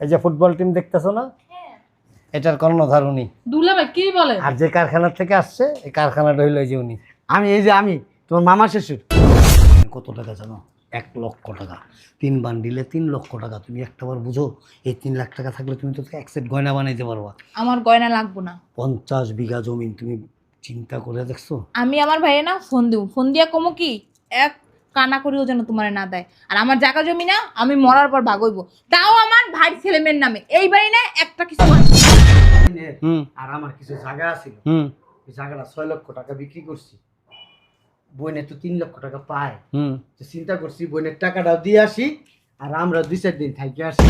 এই যে football team দেখতেছো না? এটার কর্ণধার উনি। দুলা ভাই কি বলে? আর যে কারখানা থেকে আসছে এই কারখানাটা হইল এই যে উনি। আমি এই যে আমি তোমার মামা শ্বশুর। কত টাকা জানো? এক লক্ষ টাকা। তিন বান্ডিলে তিন লক্ষ টাকা। তুমি একটাবার বুঝো এই তিন লাখ টাকা থাকলে তুমি তো এক সেট গয়না বানাইতে পারবা। আমার গয়না লাগবো না। পঞ্চাশ বিঘা জমি তুমি চিন্তা করে দেখছ? আমি আমার ভাইয়ে না ফোন দিব। ফোন দিয়া কমো কি? এক কানা করিও যেন তোমার না দেয়। আর আমার জায়গা জমি না আমি মরার পর ভাগইব তাও আমার ভাই ছেলে মেয়ের নামে। এই বাড়ি না একটা কিছু আর আমার কিছু জায়গা আছে। হুম। জায়গাটা ছয় লক্ষ টাকা বিক্রি করছি। বইনে তো তিন লক্ষ টাকা পায়। হুম। তো চিন্তা করছি বইনের টাকাটাও দিয়ে আসি। আর আমরা দুই চার দিন থাকি আসি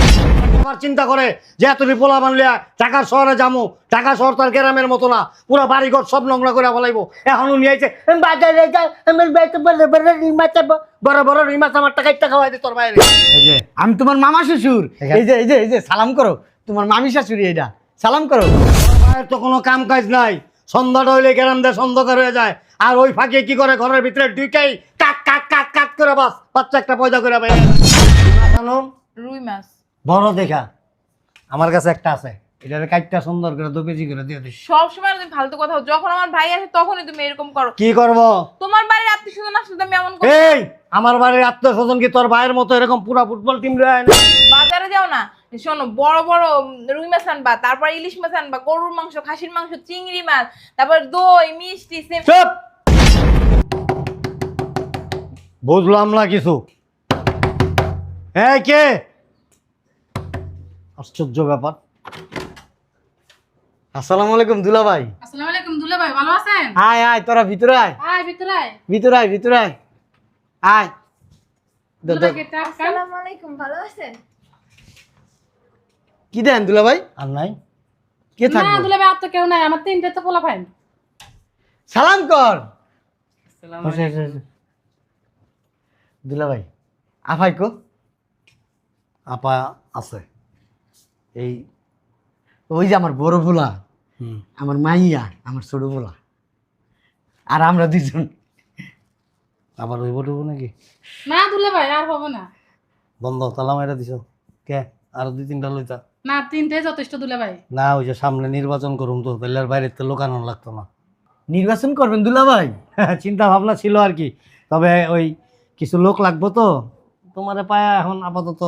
আবার চিন্তা করে যে তুমি পোলা বানলিয়া টাকার শহরে যামু টাকা শহর তার গ্রামের মতো না পুরো বাড়িঘর সব নোংরা করে বলাইবো এখন উনি আইছে "আমি বাজারে যাই, আমি বাইতে বড় বড় রিং বড় বড় রিং আমার টাকা টাকা খাওয়াই দে তোর বাইরে এই যে আমি তোমার মামা শ্বশুর। এই যে এই যে এই যে সালাম করো। তোমার মামি শাশুড়ি এটা সালাম করো। তোর তো কোনো কাম কাজ নাই সন্ধ্যাটা হইলে গ্রাম দিয়ে সন্ধ্যাকার হয়ে যায়। আর ওই ফাঁকে কি করে ঘরের ভিতরে ঢুকেই কাক কাক কাক কাক করে বাস বাচ্চা একটা পয়দা করে বাইরে রুই মাছ। বড় দেখা। আমার কাছে একটা আছে। এটার কাটটা সুন্দর করে দু কেজি করে দিয়ে দিস। সব সময় তুমি ফালতু কথা যখন আমার ভাই আসে তখনই তুমি এরকম করো। কি করব? তোমার বাড়ির আত্মীয় স্বজন আসলে তুমি এমন করো এই আমার বাড়ির আত্মীয় স্বজন কি তোর ভাইয়ের মতো এরকম পুরা ফুটবল টিম রয়ে না বাজারে যাও না। শোনো বড় বড় রুই মাছ আনবা তারপর ইলিশ মাছ আনবা গরুর মাংস খাসির মাংস চিংড়ি মাছ তারপর দই মিষ্টি সে- চুপ! বুঝলাম না কিছু। কে? আশ্চর্য ব্যাপার। আসসালামু আলাইকুম দুলা ভাই। আসসালামু আলাইকুম দুলা ভাই ভালো আছেন? আয় আয় তোরা ভিতরে আয়। আয় ভিতরে আয়। ভিতরে আয় ভিতরে আয়। আয়। দে, দুলা দে। ভাইকে টাকা আসসালামু আলাইকুম ভালো আছেন? কি দেন দুলা ভাই? আর নাই। কে না দুলা ভাই আর তো কেউ নাই। আমার তিনটে তো পোলা সালাম কর। দুলা ভাই আফাই কো। আপা আছে। এই ওই যে আমার বড় ভোলা হুম। আমার মাইয়া আমার ছোট ভোলা। আর আমরা দুজন আবার ওই বটবো নাকি? না দুলা ভাই আর হবে না। বন্ধ তালা মাইরা দিছ। কে? আর দুই তিনটা লইতা। না তিনটে যথেষ্ট দুলা ভাই। না ওই যে সামনে নির্বাচন করুম তো তাহলে আর বাইরে তো লোকানো লাগতো না। নির্বাচন করবেন দুলা ভাই? চিন্তা ভাবনা ছিল আর কি। তবে ওই কিছু লোক লাগবো তো তোমারে পায়া এখন আপাতত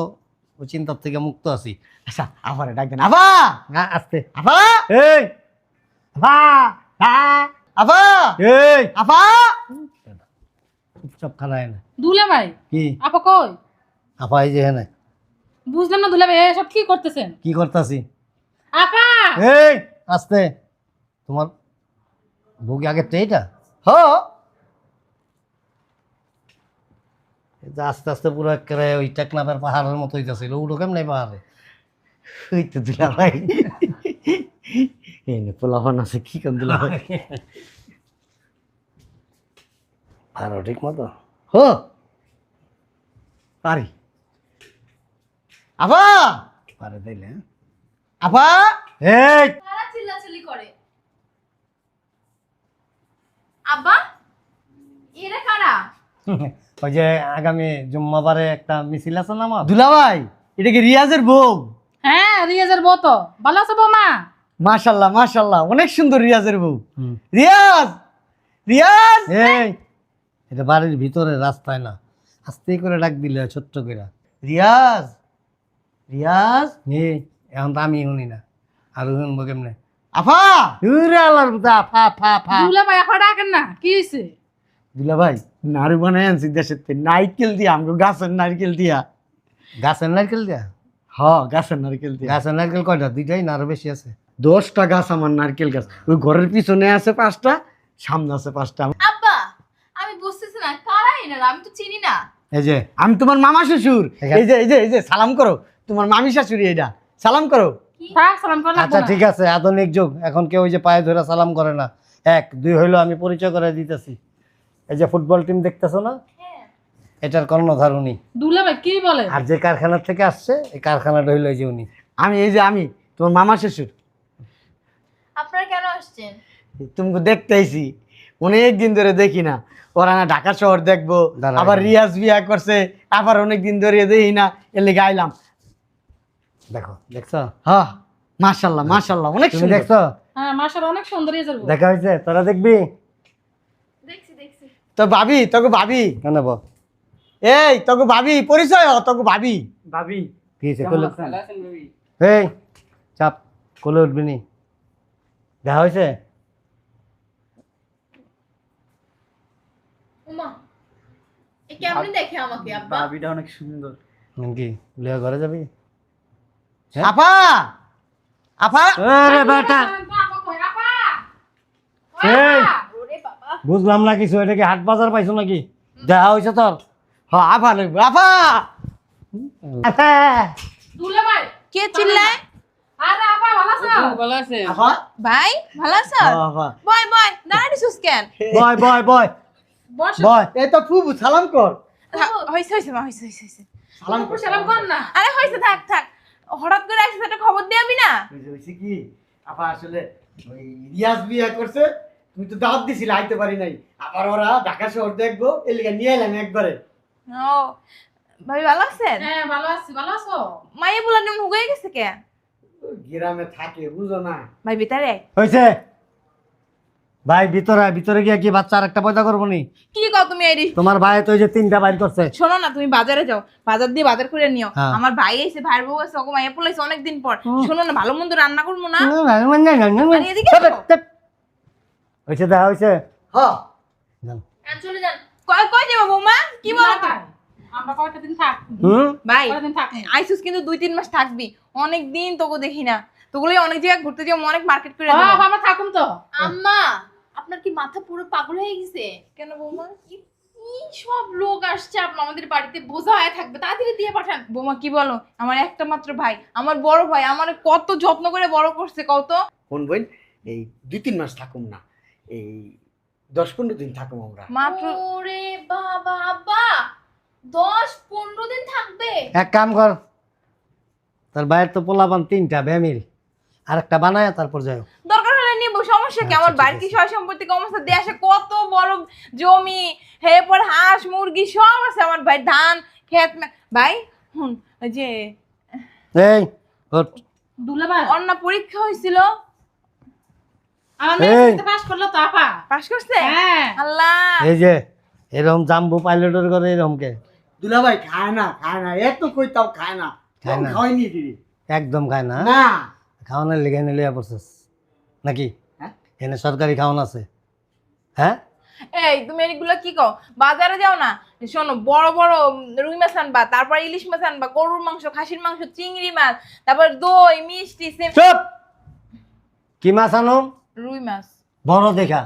ওই চিন্তার থেকে মুক্ত আছি। আচ্ছা আফারে ডাক দেন। আফা! হ্যাঁ আসতে। আফা! এই! আফা, আ, আফা! এই! আফা! চুপচাপ খারায় না। দুলে ভাই কি? আপা কই? আপা এই যে হ্যাঁ বুঝলাম না দুলা ভাই এসব কি করতেছেন? কি করতাছি? আপা! এই! আস্তে। তোমার বুকে আগে তো এইটা? হ যে আস্তে আস্তে পুরো একেবারে ওই টেকনাফের পাহাড়ের মতো হইতেছিল উঠো কেমন পাহাড়ে? হইতে দুলা ভাই। এনে নে পোলাফান আছে কি কোন দুলা ভাই? পাহাড়ও ঠিক মতো? হ! পারি। আফা! পারে তাইলে হ্যাঁ? আফা! এই! কারা চিল্লাচিল্লি করে। আব্বা এরা কারা? ওই যে আগামী জুম্মাবারে একটা মিছিল আছে না আমার? দুলা ভাই এটা কি রিয়াজের বউ? হ্যাঁ রিয়াজের বউ তো। ভালো আছো বৌমা? মাশাল্লাহ মাশাল্লাহ অনেক সুন্দর রিয়াজের বউ। হুম। রিয়াজ রিয়াজ! এই এটা বাড়ির ভিতরে রাস্তায় না। আস্তে করে ডাক দিলে ছোট্ট করে। রিয়াজ রিয়াজ! এই এখন তো আমি শুনি না। আর শুনব কেমনে? আফা! আল্লাহর পুতা, ফা ফা দুলা ভাই আপা ডাকেন না। কি হয়েছে দুলা ভাই নাড়ু বানাই আনছি দেশের থেকে। নারকেল দিয়া আমগো গাছের নারকেল দিয়া। গাছের নারকেল দিয়া? হ গাছের নারকেল দিয়া। গাছের নারকেল কয়টা? দুইটাই না আরও বেশি আছে? দশটা গাছ আমার নারকেল গাছ। ওই ঘরের পিছনে আছে পাঁচটা সামনে আছে পাঁচটা। আব্বা আমি বুঝতেছি না কারা এনারা আমি তো চিনি না। এই যে আমি তোমার মামা শ্বশুর। এই যে এই যে এই যে সালাম করো। তোমার মামি শাশুড়ি এটা সালাম করো। আচ্ছা ঠিক আছে আধুনিক যুগ। এখন কেউ ওই যে পায়ে ধরে সালাম করে না। এক দুই হইল আমি পরিচয় করে দিতেছি। এই যে ফুটবল টিম দেখতেছো না? এটার কর্ণধার উনি। কি বলে? আর যে কারখানার থেকে আসছে এই কারখানাটা হইল যে উনি। আমি এই যে আমি তোমার মামা শ্বশুর। আপনারা কেন আসছেন? তুমি দেখতে আইছি। অনেক দিন ধরে দেখি না। ওরা না ঢাকা শহর দেখব আবার রিয়াজ বিয়া করছে আবার অনেক দিন ধরে দেখি না এলে গাইলাম দেখো দেখছ? হ্যাঁ মাশাল্লাহ মাশাল্লাহ অনেক সুন্দর। দেখছ? হ্যাঁ মাসার অনেক সুন্দর দেখা হয়েছে তোরা দেখবি? তো ভাবি তোকে ভাবি কেন এই তোকে ভাবি পরিচয় হ তোকে ভাবি। ভাবি। এই চাপ কোলে উঠবি নি। দেখা হয়েছে? উমা এ কেমন দেখে আমাকে আব্বা? ভাবিটা অনেক সুন্দর। লিয়া ঘরে যাবি? হ্যাঁ? আপা! আপা! আরে বেটা! বুঝলাম না কিছু এটা কি হাট বাজার পাইছো নাকি? দেখা হয়েছে তোর। হ্যাঁ লাগবে আপা দুলে কে চিল্লায় আরে আপা ভালো আছো? আপা ভাই ভালো আছো? হ্যাঁ, বয় কেন বয় বয় বয়। বয়। এই তো ফুবু সালাম কর। হইছে হইছে মা হইছে হইছে হইছে। সালাম কর সালাম কর না। আরে হইছে থাক থাক। হঠাৎ করে একটা খবর দিয়ে আমি না কি? আপা আসলে ওই রিয়াজ বিয়ে করছে। তুমি তো দাওয়াত দিছিলে আইতে পারি নাই। আবার ওরা ঢাকা শহর দেখব এর লিগে নিয়ে এলাম একবারে। ও ভাই ভালো আছেন? হ্যাঁ ভালো আছি ভালো আছো? মাইয়া বলার হুগে গেছে কে? গ্রামে থাকে বুঝো না। ভাই ভিতরে হয়েছে ভাই ভিতরে ভিতরে গিয়ে কি বাচ্চা আর একটা পয়দা করব নি? কি কও তুমি এই তোমার ভাই তো ওই যে তিনটা বাইর করছে। শোনো না তুমি বাজারে যাও। বাজার দিয়ে বাজার করে নিও। হ্যাঁ। আমার ভাই এসে ভাইয়ের বউ আছে ওকে মাইয়া পোলাইছে অনেকদিন পর। শোনো না ভালো মন্দ রান্না করব না? এদিকে এসো। দেখা হয়েছে? হ্যাঁ যান। চলে যান। কয় কয় যাব বৌমা? কি বলো? আমরা কয়টা দিন থাক হুম? ভাই কয়টা দিন থাক আইসুস কিন্তু দুই তিন মাস থাকবি। অনেক দিন তোকে দেখি না। তোগুলো অনেক জায়গায় ঘুরতে যাব অনেক মার্কেট করে হ্যাঁ দেবো। আমরা থাকুন তো। আম্মা আপনার কি মাথা পুরো পাগল হয়ে গেছে? কেন বৌমা? কি কি সব লোক আসছে আমাদের বাড়িতে? বোঝা হয়ে থাকবে। তাড়াতাড়ি দিয়ে পাঠান। বৌমা কি বলো? আমার একটা মাত্র ভাই। আমার বড় ভাই। আমার কত যত্ন করে বড় করছে কত কোন বোন এই দুই তিন মাস থাকুম না। এই দশ পনেরো দিন থাকব আমরা। মাত্র ওরে বাবা আব্বা! দশ পনেরো দিন থাকবে? এক কাম কর তার ভাইয়ের তো পোলাপান তিনটা ব্যামিল আর একটা বানায় তারপর যাও দরকার হলে নিব সমস্যা কি? আচ্ছা, আমার বাড়ির কি। সয় দেশে কত বড় জমি হে পর হাঁস মুরগি সব আছে আমার ভাই। ধান ক্ষেত ভাই হুন যে এই অন্য পরীক্ষা হয়েছিল। আমার এই। মেয়ে পাস করল তো আপা। পাস করছে? হ্যাঁ। আল্লাহ। এই যে এরকম জাম্বু পাইলটের করে এরকম কে দুলাভাই খায় না খায় না। এত কইতাও খায় না। খায় না। খাওয়াইনি দিদি একদম খায় না? না। খাওয়ানোর লিগে পড়ছিস। নাকি? হ্যাঁ? এনে সরকারি খাওয়ান আছে। হ্যাঁ? এই তুমি এগুলো কি কও? বাজারে যাও না। শোনো বড় বড় রুই মাছ আনবা তারপর ইলিশ মাছ আনবা গরুর মাংস খাসির মাংস চিংড়ি মাছ তারপর দই মিষ্টি চুপ! কি মাছ আনো? রুই মাছ। বড় দেখা।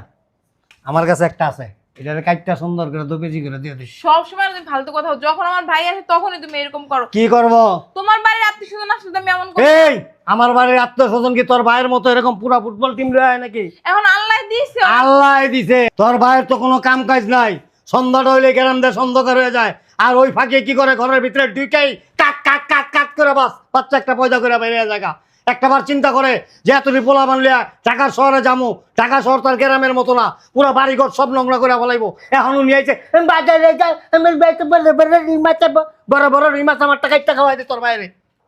আমার কাছে একটা আছে। এটার কাটটা সুন্দর করে দু কেজি করে দিয়ে দিস। সব সময় তুমি ফালতু কথা যখন আমার ভাই আসে তখনই তুমি এরকম করো। কি করব? তোমার বাড়ির আত্মীয় স্বজন আসলে তো আমি এমন করি এই আমার বাড়ির আত্মীয় স্বজন কি তোর ভাইয়ের মতো এরকম পুরা ফুটবল টিম লয় নাকি? এখন আল্লাহ দিয়েছে। আল্লাহ দিছে। তোর ভাইয়ের তো কোনো কাম কাজ নাই। সন্ধ্যাটা হইলে গ্রাম দিয়ে সন্ধ্যাকার হয়ে যায়। আর ওই ফাঁকে কি করে ঘরের ভিতরে ঢুকেই কাক কাক কাক কাক করে বাস। বাচ্চা একটা পয়দা করে বেরিয়ে জায়গা একটা বার চিন্তা করে যে এতটি পোলা বানলিয়া টাকার শহরে যামু টাকা শহর তার গ্রামের মতো না পুরো বাড়িঘর সব নোংরা করে বলাইবো এখনও নিয়ে আইছে "আমি বাজারে যাই আমার বাড়িতে বড় বড় রিং মাছ আনব। বড় বড় রিং মাছ আমার টাকা টাকা খাওয়াই দে তোর বাইরে।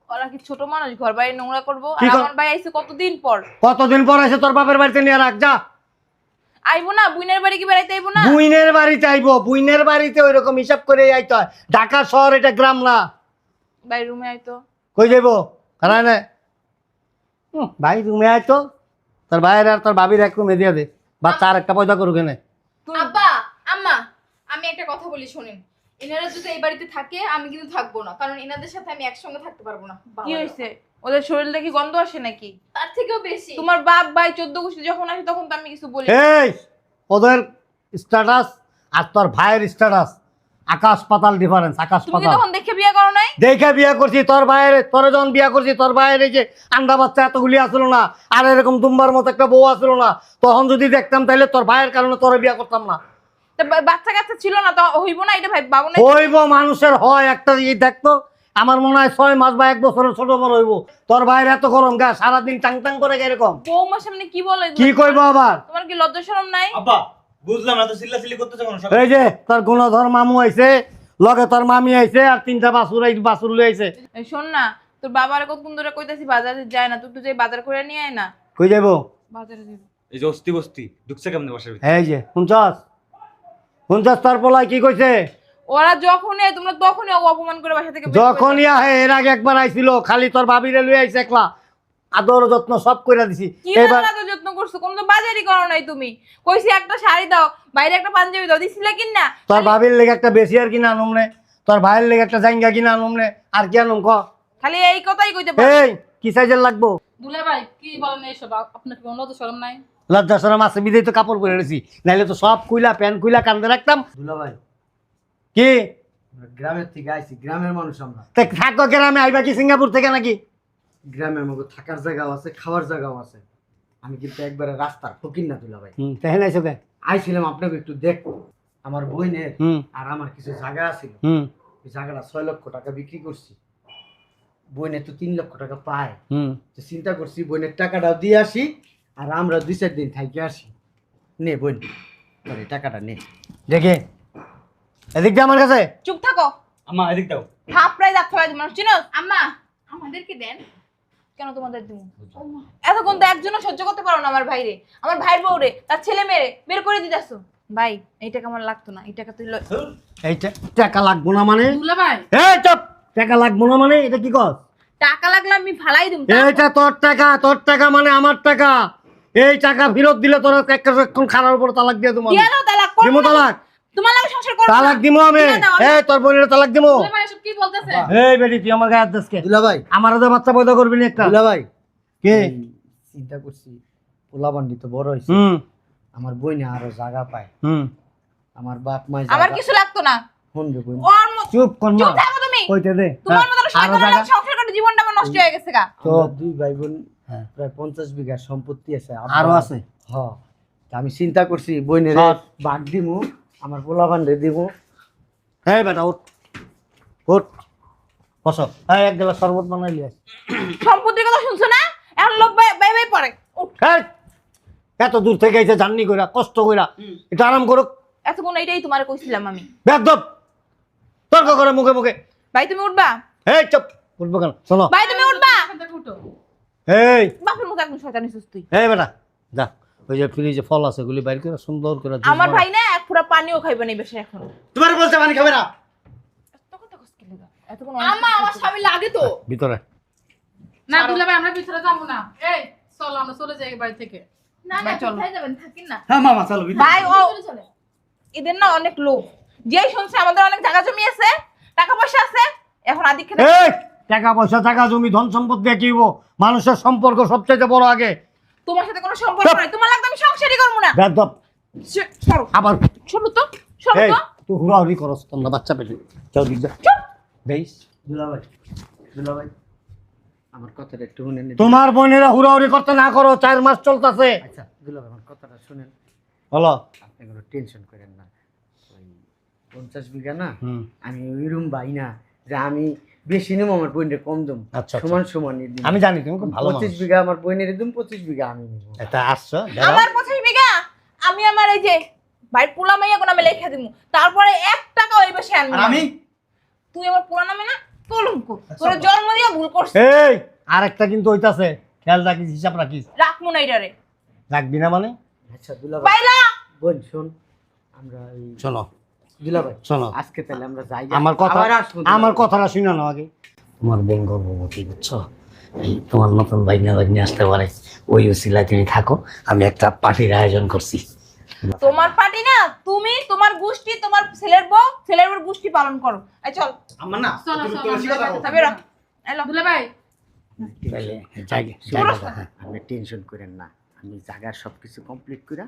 ওরা কি ছোট মানুষ? ঘর বাড়ি নোংরা করব? কি আর কর- আমার ভাই আইছে কতদিন পর? কতদিন পর এসে তোর বাপের বাড়িতে নিয়ে রাখ যা। আইবো না? বুইনের বাড়ি কি বেড়াইতে আইবো না? বুইনের বাড়িতে আইবো বুইনের বাড়িতে ওই রকম হিসাব করে আইতে হয়। ঢাকা শহর এটা গ্রাম না। ভাই রুমে আইতো। কই যাইব? কারণ ভাই তুমি আইতো তোর ভাইয়ের আর তোর ভাবির এক রুমে দিয়ে দে। বাচ্চা আর একটা পয়দা করুক এনে। আব্বা আম্মা আমি একটা কথা বলি শোনেন। এনারা যদি এই বাড়িতে থাকে আমি কিন্তু থাকব না। কারণ এনাদের সাথে আমি একসঙ্গে থাকতে পারব না। কি হয়েছে? ওদের শরীরটা কি গন্ধ আসে নাকি? তার থেকেও বেশি। তোমার বাপ ভাই চোদ্দ গোষ্ঠী যখন আসে তখন তো আমি কিছু বলি। এই ওদের স্ট্যাটাস আর তোর ভাইয়ের স্ট্যাটাস আকাশ পাতাল ডিফারেন্স আকাশ তুমি পাতাল। তখন দেখে বিয়ে করো নাই? দেখে বিয়া করছি তোর ভাইয়ের তোর যখন বিয়া করছি তোর ভাইয়ের যে আন্ডা বাচ্চা এতগুলি আসলো না আর এরকম দুম্বার মতো একটা বউ আসলো না তখন যদি দেখতাম তাহলে তোর ভাইয়ের কারণে তোর বিয়া করতাম না। তা বা- বাচ্চা কাচ্চা ছিল না তো হইব না এটা ভাই বাবু না হইব মানুষের হয় একটা ই দেখতো আমার মনে হয় ছয় মাস বা এক বছরের ছোট বড় হইব। তোর ভাইয়ের এত গরম গা সারাদিন টাং টাং করে এরকম। বৌমার সামনে কি বলে? কি কইবো আবার? তোমার কি লজ্জা শরম নাই? আব্বা বুঝলাম না তো চিল্লাচিল্লি করতেছে কেন? সকালে? এই যে তোর গুণধর মামু আইছে লগে তোর মামি আইছে আর তিনটা বাসুর আই বাসুর লই আইছে। শোন না তোর বাবার কতক্ষণ ধরে কইতাছি বাজারে যায় না তুই একটু যাই বাজার করে নিয়ে আয় না। কই যাইবো? বাজারে যাব এই যে অস্তি বস্তি ঢুকছে কেমন বাসার ভিতরে? এই যে শুনছস? শুনছস তোর পোলায় কি কইছে? ওরা যখনই তোমরা তখনই অপমান করে বাসা থেকে বের করে যখনই আহে এর আগে একবার আইছিল খালি তোর ভাবিরে লই আইছে একলা। আদর যত্ন সব কইরা দিছি। এবার করছ? কোনো তো বাজারই করো নাই তুমি। কইছি একটা শাড়ি দাও। বাইরে একটা পাঞ্জাবি দাও। দিছিলে কিন? না তোর ভাবির লেগে একটা বেশি আর কিনা আনুম নে তোর ভাইয়ের লেগে একটা জাইঙ্গা কিনা আনুম নে আর কি আনুম ক? খালি এই কথাই কইতে পারো। এই কি সাইজের লাগবো? দুলে ভাই কি বলেন এইসব? আপ- আপনার কোনো তো শরম নাই? লজ্জা সরম আছে বিদেই তো কাপড় পরে রেছি নাইলে তো সব কুইলা প্যান্ট কুইলা কান্দে রাখতাম। দুলা ভাই। কি? গ্রামের থেকে আইছি গ্রামের মানুষ আমরা। থাকো গ্রামে আইবা কি সিঙ্গাপুর থেকে নাকি? গ্রামের মধ্যে থাকার জায়গাও আছে খাওয়ার জায়গাও আছে। আমি কিন্তু একবারে রাস্তার ফকির না দুলা ভাই তেহেন আইসো কে আইছিলাম আপনাকে একটু দেখো আমার বইনের আর আমার কিছু জায়গা আছিল। হুম। ওই জায়গাটা ছয় লক্ষ টাকা বিক্রি করছি। বইনের তো তিন লক্ষ টাকা পায়। হুম। তো চিন্তা করছি বইনের টাকাটাও দিয়ে আসি আর আমরা দুই চার দিন থাকি আসি। নে বোন তোর টাকাটা নে। দেখে। এদিক দিয়ে আমার কাছে। চুপ থাকো। আমা এদিক দাও। থাপড়াই দাঁত ফেলাই মানুষ। চিনো আম্মা আমাদেরকে দেন। কেন তোমাদের দিব এতক্ষণ তো একজনও সহ্য করতে পারো না আমার ভাইরে। আমার ভাইয়ের বউ রে তার ছেলে মেয়ে বের করে দিতেছো। ভাই এই টাকা আমার লাগতো না? এই টাকা তুই লই। এই টে- টাকা লাগবো না মানে? দুলে ভাই। এই চপ! টাকা লাগবো না মানে? এটা কি কর টাকা লাগলে আমি ফালাই দিম এইটা তোর টাকা তোর টাকা মানে আমার টাকা। এই টাকা ফেরত দিলে তোর একটা এখন খারাপ উপর তালাক দিয়ে তোমার দিয়ে দাও তালাক? করব না। তালাক? তোমার লাগে সংসার করব তালাক দিমো আমি। দিয়ে দাও, আমি- এই তোর বোনের তালাক দিমো। এসব কি বলতেছে? এই বেটি তুই আমার গায়ে দেশকে দুলা ভাই। আমার তো বাচ্চা পয়দা করবি না একটা। দুলা ভাই। কে? চিন্তা করছি পোলাবান্ডি তো বড় হয়েছে হুম। আমার বইনে আরও জায়গা পায়। হুম। আমার বাপ মাই আমার কিছু লাগতো না? ফোন রে বইন? চুপ কর না চুপ থাকো তুমি। কইতে দে। তোমার মতো হ্যাঁ, সংসার করে জীবনটা আমার নষ্ট হয়ে গেছে গা। তো দুই ভাই বোন। প্রায় বিঘা সম্পত্তি আছে। আরও আছে। হ। আমি চিন্তা করছি বইনের। বাঘ দিমু। আমার পোলাবান্ডে দিব। এই বেটা উঠ। উঠ। বস। এই এক গ্লাস শরবত বানাইলি। সম্পত্তির কথা শুনছো না? এখন লোক বাই বাই পড়ে। এত দূর থেকে এসে জার্নি কইরা কষ্ট কইরা একটু আরাম করুক। এতক্ষণ এইটাই তোমার কইছিলাম আমি। বেদব তর্ক করে মুখে মুখে। ভাই তুমি উঠবা? এই চুপ। উঠবো কেন? শোনো। ভাই তুমি উঠবা? এই। বাপের মতো একদম শয়তানি সুস্থ তুই। এই বেটা যা। ওই যে ফ্রিজে ফল আছে ওগুলি বাইর করে সুন্দর করে আমার ভাই না এক ফুটা পানিও খাইবে না বেশি এখন। তোমার বলছে পানি খাবে না। এত কথা কষ্ট কি লাগা? এতক্ষণ আম্মা আমার স্বামী লাগে তো। ভিতরে। না দুলে ভাই আমরা ভিতরে যাব না। এই চলো আমরা চলে যাই বাড়ি থেকে। না না ভাই, যাবেন? থাকেন না। হ্যাঁ মামা চলো ভাই ও চলে চলে। এদের না অনেক লোক। যেই শুনছে আমাদের অনেক জায়গা জমি আছে টাকা পয়সা আছে এখন আদিকে এই টাকা পয়সা টাকা জমি ধন সম্পদ দিয়ে কি? মানুষের সম্পর্ক সবচেয়ে বড় আগে। তোমার সাথে কোনো সম্পর্ক নাই। তোমার লাগবে আমি সংসারই করব না। বেদব সরো। আবার সরো তো সরো এই তো। তুই হুড়াহুড়ি করস তোর না বাচ্চা পেটে চল দিক যা। দেইস দুলা ভাই দুলা ভাই আমার কথাটা একটু শুনেন তোমার বোনেরা হুড়াহুড়ি করতে না করো চার মাস চলতেছে। আচ্ছা দুলা ভাই আমার কথাটা শুনেন। হলো আপনি কোনো টেনশন করেন না। ওই পঞ্চাশ বিঘা না আমি ওইরকম ভাই না যে আমি বেশি নেব আমার বোনের কম দম আচ্ছা, আচ্ছা। সমান সমান আমি জানি তুমি খুব ভালো পঁচিশ বিঘা আমার বোনের দিম পঁচিশ বিঘা আমি নেব। এটা আসছো আমার পঁচিশ বিঘা? আমি আমার এই যে ভাই পোলা মাইয়া কোন আমি লেখা দিব তারপরে এক টাকা ওই বেশি আনবি। আমি? তুই আমার পুরা নামে না কলঙ্ক। তোর জন্ম দিয়া ভুল করছিস। এই আরেকটা কিন্তু হইতাছে। খেয়াল রাখিস হিসাব রাখিস। রাখমু না এটারে রাখবি না মানে? আচ্ছা দুলা ভাই পাইলা? বোন শোন আমরা এই শোনো শোনো আজকে তাহলে আমরা যাই। আমার কথা আমার কথাটা শুনে নাও আগে। তোমার বোন গর্ভবতী বুঝছ? তোমার নতুন বাইনা বাইনি আসতে পারে। ওই উসিলায় তুমি থাকো আমি একটা পার্টির আয়োজন করছি। তোমার পার্টি না তুমি তোমার গোষ্ঠী তোমার ছেলের বউ ছেলের বউর গোষ্ঠী পালন করো। এই চল। আমার না তুমি তো। এলো দুলে ভাই জায়গা- হ্যাঁ। আপনি টেনশন করেন না। আমি জায়গার সব কিছু কমপ্লিট করে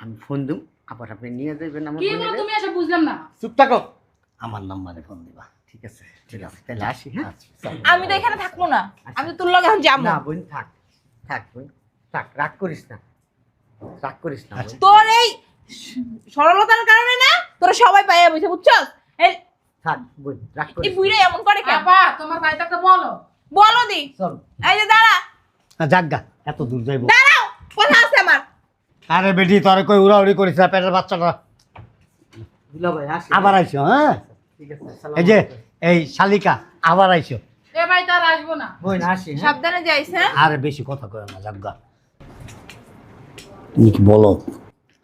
আমি ফোন দিম আবার আপনি নিয়ে যাবেন আমার কি বলো তুমি এসব বুঝলাম না। চুপ থাকো। আমার নাম্বারে ফোন দিবা। ঠিক আছে ঠিক আছে তাহলে আসি হ্যাঁ? আচ্ছা। আমি তো এখানে থাকব না। আমি তো তোর লগে এখন যাব। না বোন থাক। থাক বোন। থাক রাগ করিস না। রাগ করিস না তোর এই সরলতার কারণে না তোরা সবাই পাইয়া বসে বুঝছস? এই থাক বোন রাগ করিস না। বুইরা এমন করে কে আপা তোমার ভাইটা তো বলো। বলো দি। চল। এই যে দাঁড়া। না, যাক গা এত দূর যাইবো। দাঁড়াও কথা আছে? আমার আরে বেটি তোরে কই উড়াউড়ি করিস না পেটের বাচ্চাটা? দুলা ভাই আসি। আবার আইছো হ্যাঁ? ঠিক আছে সালাম এই যে এই শালিকা আবার আইছো। এ বাড়িতে আর আসব না। বোন আসি হ্যাঁ? সাবধানে যাইস হ্যাঁ আর বেশি কথা কয় না জাগা তুমি কি বলো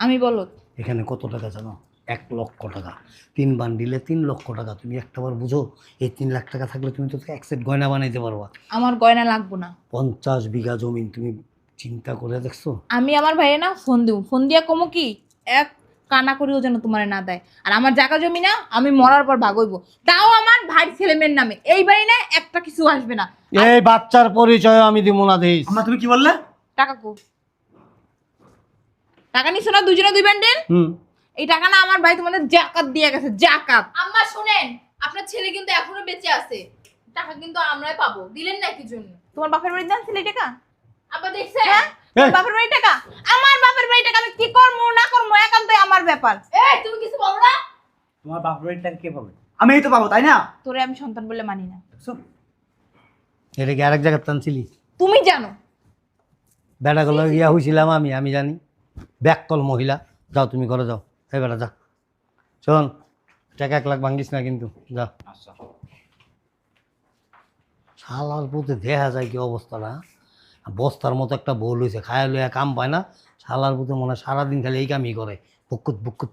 আমি বলো এখানে কত টাকা জানো? এক লক্ষ টাকা। তিন বান্ডিলে তিন লক্ষ টাকা। তুমি একটাবার বুঝো এই তিন লাখ টাকা থাকলে তুমি তো এক সেট গয়না বানাইতে পারবা। আমার গয়না লাগবো না। পঞ্চাশ বিঘা জমিন তুমি চিন্তা করে দেখছ? আমি আমার ভাইয়ে না ফোন দিব। ফোন দিয়া কমো কি? এক কানা করিও যেন তোমার না দেয়। আর আমার জায়গা জমি না আমি মরার পর ভাগইব। তাও আমার ভাই ছেলে মেয়ের নামে। এই বাড়ি না একটা কিছু আসবে না। এই বাচ্চার পরিচয় আমি দিব না দেই। আম্মা তুমি কি বললে? টাকা কো। টাকা নিছো না দুজনে দুই ব্যান্ডেল? হুম। এই টাকা না আমার ভাই তোমাদের জাকাত দিয়ে গেছে জাকাত। আম্মা শুনেন আপনার ছেলে কিন্তু এখনও বেঁচে আছে। টাকা কিন্তু আমরাই পাবো। দিলেন না কি জন্য? তোমার বাপের বাড়ি দান ছেলে টাকা? আবার দেখছেন হ্যাঁ? বাপের বাড়ি টাকা? আমার বাপের বাড়ি টাকা আমি কি করব না করব? একান্তই আমার ব্যাপার। এই তুমি কিছু বলো না? তোমার বাপ টাকা কে পাবে? আমিই তো পাবো তাই না? তোরে আমি সন্তান বলে মানি না। দেখছ? এটা কি আরেক টানছিলি? তুমি জানো। বেড়া গুলো ইয়া হয়েছিলাম আমি আমি জানি। ব্যাককল মহিলা। যাও তুমি ঘরে যাও। এই বেটা যা। শোন টাকা এক লাখ ভাঙ্গিস না কিন্তু। যা। আচ্ছা। শালার প্রতি দেখা যায় কি অবস্থা না বস্তার মতো একটা বউ লইছে খায় লইয়া কাম পায় না। শালার মতো মনে হয় সারাদিন খালি এই কামই করে। বুকুত বুকুত।